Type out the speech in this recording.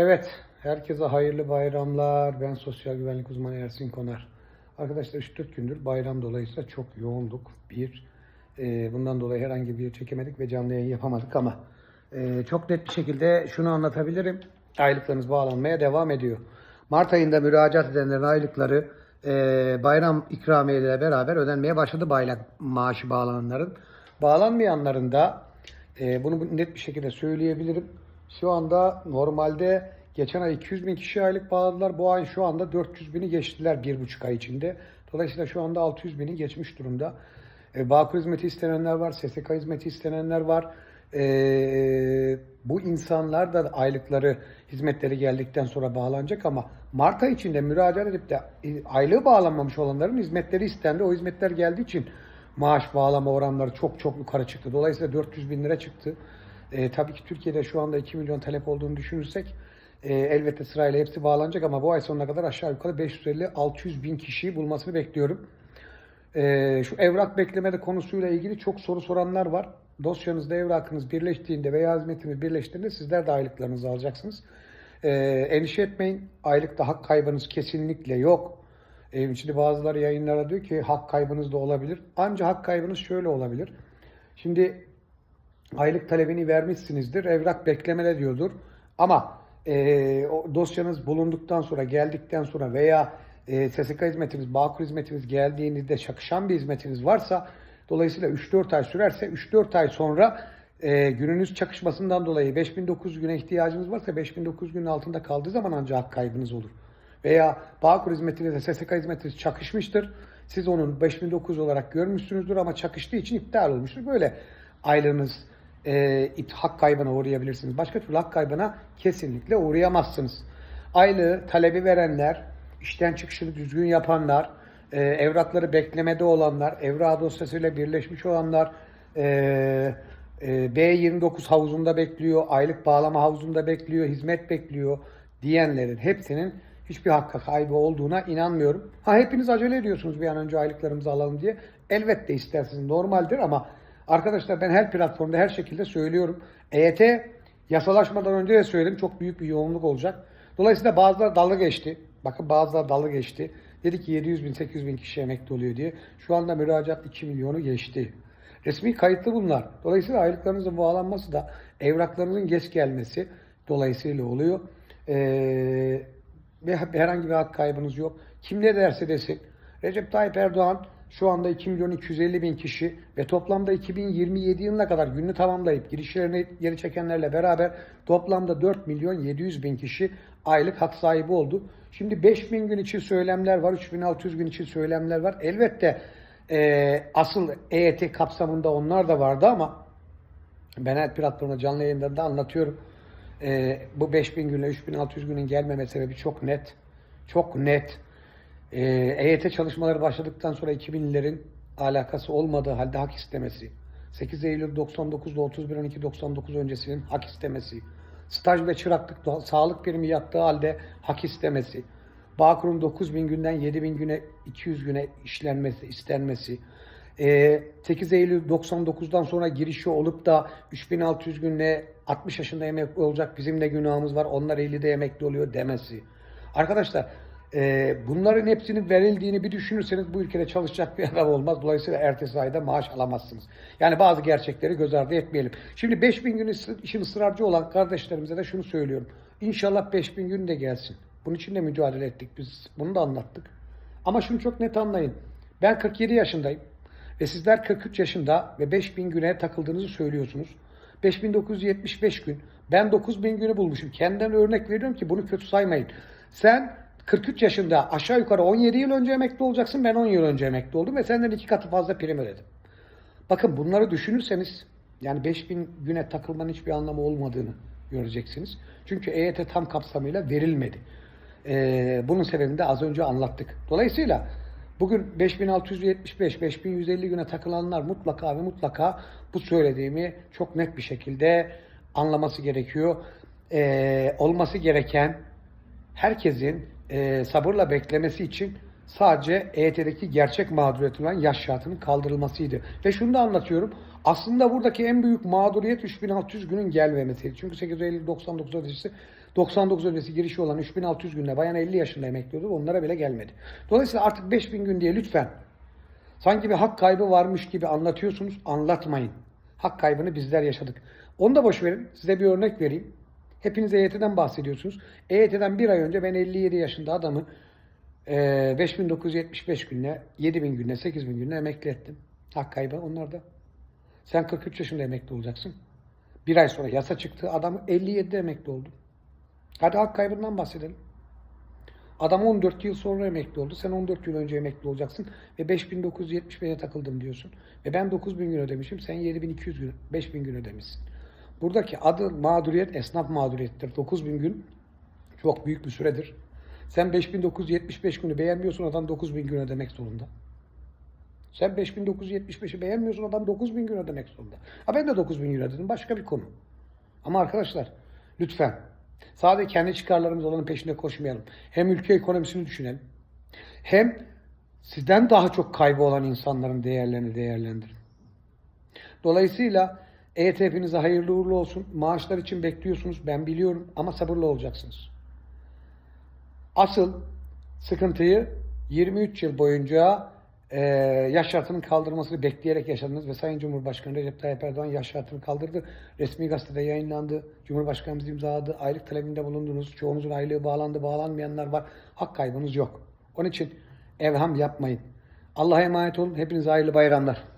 Evet, herkese hayırlı bayramlar. Ben sosyal güvenlik uzmanı Ersin Konar. Arkadaşlar 3-4 gündür bayram dolayısıyla çok yoğunduk. Bir, e, bundan dolayı herhangi bir çekemedik ve canlı yayın yapamadık ama e, çok net bir şekilde şunu anlatabilirim. Aylıklarınız bağlanmaya devam ediyor. Mart ayında müracaat edenlerin aylıkları e, bayram ikramiyeleriyle beraber ödenmeye başladı bayrak maaşı bağlananların. Bağlanmayanların da e, bunu net bir şekilde söyleyebilirim. Şu anda normalde geçen ay 200 bin kişi aylık bağladılar. Bu ay şu anda 400 bini geçtiler bir buçuk ay içinde. Dolayısıyla şu anda 600 bini geçmiş durumda. E, Bağkur hizmeti istenenler var, SSK hizmeti istenenler var. E, bu insanlar da aylıkları, hizmetleri geldikten sonra bağlanacak ama Mart ayı içinde müracaat edip de e, aylığı bağlanmamış olanların hizmetleri istendi. O hizmetler geldiği için maaş bağlama oranları çok çok yukarı çıktı. Dolayısıyla 400 bin lira çıktı. E, tabii ki Türkiye'de şu anda 2 milyon talep olduğunu düşünürsek e, elbette sırayla hepsi bağlanacak ama bu ay sonuna kadar aşağı yukarı 550-600 bin kişiyi bulmasını bekliyorum. E, şu evrak beklemede konusuyla ilgili çok soru soranlar var. Dosyanızda evrakınız birleştiğinde veya hizmetiniz birleştiğinde sizler de aylıklarınızı alacaksınız. E, endişe etmeyin. Aylıkta hak kaybınız kesinlikle yok. E, şimdi bazıları yayınlara diyor ki hak kaybınız da olabilir. Ancak hak kaybınız şöyle olabilir. Şimdi aylık talebini vermişsinizdir. Evrak beklemede diyordur. Ama e, o dosyanız bulunduktan sonra, geldikten sonra veya e, SSK hizmetiniz, Bağkur hizmetiniz geldiğinizde çakışan bir hizmetiniz varsa dolayısıyla 3-4 ay sürerse 3-4 ay sonra e, gününüz çakışmasından dolayı 5900 güne ihtiyacınız varsa 5900 günün altında kaldığı zaman ancak hak kaybınız olur. Veya Bağkur hizmetinizle SSK hizmetiniz çakışmıştır. Siz onun 5900 olarak görmüşsünüzdür ama çakıştığı için iptal olmuştur. Böyle aylığınız e, hak kaybına uğrayabilirsiniz. Başka türlü hak kaybına kesinlikle uğrayamazsınız. Aylığı talebi verenler, işten çıkışını düzgün yapanlar, e, evrakları beklemede olanlar, evrak dosyasıyla birleşmiş olanlar, e, e, B29 havuzunda bekliyor, aylık bağlama havuzunda bekliyor, hizmet bekliyor diyenlerin hepsinin hiçbir hakkı kaybı olduğuna inanmıyorum. Ha hepiniz acele ediyorsunuz bir an önce aylıklarımızı alalım diye. Elbette istersiniz normaldir ama arkadaşlar ben her platformda her şekilde söylüyorum. EYT yasalaşmadan önce de söyledim çok büyük bir yoğunluk olacak. Dolayısıyla bazıları dalga geçti. Bakın bazıları dalga geçti. Dedi ki 700 bin 800 bin kişi emekli oluyor diye. Şu anda müracaat 2 milyonu geçti. Resmi kayıtlı bunlar. Dolayısıyla aylıklarınızın bağlanması da evraklarınızın geç gelmesi dolayısıyla oluyor. Ee, ve herhangi bir hak kaybınız yok. Kim ne derse desin. Recep Tayyip Erdoğan şu anda 2 milyon 250 bin kişi ve toplamda 2027 yılına kadar gününü tamamlayıp girişlerini geri çekenlerle beraber toplamda 4 milyon 700 bin kişi aylık hak sahibi oldu. Şimdi 5 bin gün için söylemler var, 3600 gün için söylemler var. Elbette e, asıl EYT kapsamında onlar da vardı ama ben her platformda canlı yayınlarında anlatıyorum. Ee, bu 5000 günle 3600 günün gelmeme sebebi çok net. Çok net. Ee, EYT çalışmaları başladıktan sonra 2000'lerin alakası olmadığı halde hak istemesi. 8 Eylül 99'da 31 12 99 öncesinin hak istemesi. Staj ve çıraklık sağlık primi yattığı halde hak istemesi. Bağkur'un 9000 günden 7000 güne 200 güne işlenmesi, istenmesi. Ee, 8 Eylül 99'dan sonra girişi olup da 3600 günle 60 yaşında emekli olacak bizim de günahımız var onlar 50'de emekli oluyor demesi. Arkadaşlar e, bunların hepsinin verildiğini bir düşünürseniz bu ülkede çalışacak bir adam olmaz. Dolayısıyla ertesi ayda maaş alamazsınız. Yani bazı gerçekleri göz ardı etmeyelim. Şimdi 5000 gün için ısrarcı olan kardeşlerimize de şunu söylüyorum. İnşallah 5000 gün de gelsin. Bunun için de mücadele ettik biz. Bunu da anlattık. Ama şunu çok net anlayın. Ben 47 yaşındayım. Ve sizler 43 yaşında ve 5000 güne takıldığınızı söylüyorsunuz. 5975 gün. Ben 9000 günü bulmuşum. Kendimden örnek veriyorum ki bunu kötü saymayın. Sen 43 yaşında aşağı yukarı 17 yıl önce emekli olacaksın. Ben 10 yıl önce emekli oldum ve senden iki katı fazla prim ödedim. Bakın bunları düşünürseniz yani 5000 güne takılmanın hiçbir anlamı olmadığını göreceksiniz. Çünkü EYT tam kapsamıyla verilmedi. Ee, bunun sebebini de az önce anlattık. Dolayısıyla bugün 5675, 5150 güne takılanlar mutlaka ve mutlaka bu söylediğimi çok net bir şekilde anlaması gerekiyor. Ee, olması gereken herkesin e, sabırla beklemesi için sadece EYT'deki gerçek mağduriyet olan yaş şartının kaldırılmasıydı. Ve şunu da anlatıyorum. Aslında buradaki en büyük mağduriyet 3600 günün gelmemesiydi. Çünkü 8 Eylül 99 öncesi 99 öncesi girişi olan 3600 günde bayan 50 yaşında emekli oldu. Onlara bile gelmedi. Dolayısıyla artık 5000 gün diye lütfen sanki bir hak kaybı varmış gibi anlatıyorsunuz. Anlatmayın. Hak kaybını bizler yaşadık. Onu da boş verin. Size bir örnek vereyim. Hepiniz EYT'den bahsediyorsunuz. EYT'den bir ay önce ben 57 yaşında adamı eee, 5975 günle, 7000 günle, 8000 günle emekli ettim. Hak kaybı onlarda. Sen 43 yaşında emekli olacaksın. Bir ay sonra yasa çıktı. Adam 57'de emekli oldu. Hadi hak kaybından bahsedelim. Adam 14 yıl sonra emekli oldu. Sen 14 yıl önce emekli olacaksın ve 5975'e takıldım diyorsun. Ve ben 9000 gün ödemişim. Sen 7200 gün, 5000 gün ödemişsin. Buradaki adı mağduriyet, esnaf mağduriyettir. 9000 gün çok büyük bir süredir. Sen 5975 günü beğenmiyorsun adam 9000 gün ödemek zorunda. Sen 5975'i beğenmiyorsun adam 9000 gün ödemek zorunda. Ha ben de 9000 gün ödedim başka bir konu. Ama arkadaşlar lütfen sadece kendi çıkarlarımız olanın peşinde koşmayalım. Hem ülke ekonomisini düşünelim. Hem sizden daha çok kaybı olan insanların değerlerini değerlendirin. Dolayısıyla EYT hepinize hayırlı uğurlu olsun. Maaşlar için bekliyorsunuz ben biliyorum ama sabırlı olacaksınız. Asıl sıkıntıyı 23 yıl boyunca e, yaş şartının kaldırılmasını bekleyerek yaşadınız ve Sayın Cumhurbaşkanı Recep Tayyip Erdoğan yaş şartını kaldırdı. Resmi gazetede yayınlandı. Cumhurbaşkanımız imzaladı. Aylık talebinde bulundunuz. Çoğunuzun aylığı bağlandı. Bağlanmayanlar var. Hak kaybınız yok. Onun için evham yapmayın. Allah'a emanet olun. Hepinize hayırlı bayramlar.